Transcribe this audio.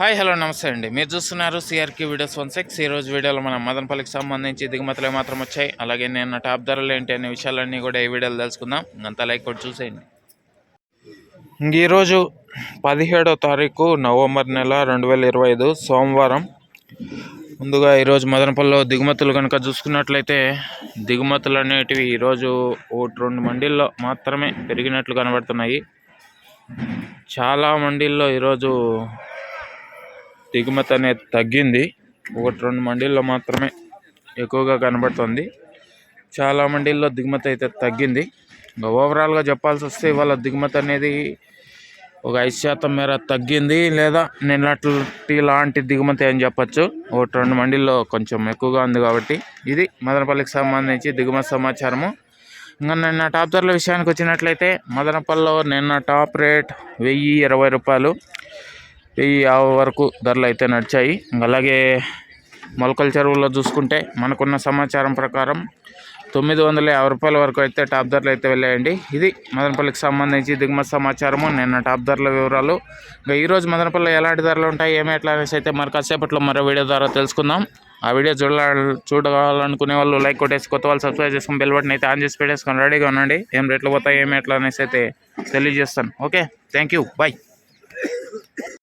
Hi hello నమస్తే అండి. మీరు చూస్తున్నారు సిఆర్కే వీడియోస్ వన్ సిక్స్ ఈరోజు వీడియోలో మనం మదనపల్లికి సంబంధించి దిగుమతులు మాత్రం వచ్చాయి. అలాగే నేను టాప్ ధరలు ఏంటి అనే విషయాలన్నీ కూడా ఈ వీడియోలో తెలుసుకుందాం. అంతా లైక్ కూడా చూసేయండి. ఇంక ఈరోజు పదిహేడో తారీఖు నవంబర్ నెల రెండు వేల ఇరవై ఐదు సోమవారం. ముందుగా ఈరోజు మదనపల్లిలో దిగుమతులు కనుక చూసుకున్నట్లయితే దిగుమతులు అనేటివి ఈరోజు ఒకటి రెండు మండీల్లో మాత్రమే పెరిగినట్లు కనబడుతున్నాయి. చాలా మండీల్లో ఈరోజు దిగుమతి అనేది తగ్గింది. ఒకటి రెండు మండీల్లో మాత్రమే ఎక్కువగా కనబడుతుంది. చాలా మండీల్లో దిగుమతి అయితే తగ్గింది. ఓవరాల్గా చెప్పాల్సి వస్తే ఇవాళ దిగుమతి అనేది ఒక ఐదు శాతం మేర తగ్గింది లేదా నిన్నటి లాంటి దిగుమతి అని చెప్పచ్చు. ఒకటి రెండు మండీల్లో కొంచెం ఎక్కువగా ఉంది కాబట్టి ఇది మదనపల్లికి సంబంధించి దిగుమతి సమాచారము. ఇంకా నిన్న టాప్ ధరల విషయానికి వచ్చినట్లయితే మదనపల్లిలో నిన్న టాప్ రేట్ వెయ్యి ఇరవై రూపాయలు వెయ్యి యాభై వరకు ధరలు అయితే నడిచాయి. అలాగే మొలకల చెరువులో చూసుకుంటే మనకున్న సమాచారం ప్రకారం తొమ్మిది వందల యాభై రూపాయల వరకు అయితే టాప్ ధరలు అయితే వెళ్ళాయండి. ఇది మదనపల్లికి సంబంధించి దిగుమతి సమాచారము. నిన్న టాప్ ధరల వివరాలు. ఇంకా ఈరోజు మదనపల్లి ఎలాంటి ధరలు ఉంటాయి? ఏమి ఎట్లా అనేసి అయితే మరి కాసేపట్లో మరో వీడియో ద్వారా తెలుసుకుందాం. ఆ వీడియో చూడాల చూడాలనుకునే వాళ్ళు లైక్ కొట్టేసి కొత్త వాళ్ళు సబ్స్క్రైబ్ చేసుకుని బెల్ బటన్ అయితే ఆన్ చేసి పెట్టేసుకొని రెడీగా ఉండండి. ఏం రేట్లు పోతాయి ఏమి ఎట్లా అనేసి అయితే తెలియజేస్తాను. Okay thank you. బాయ్.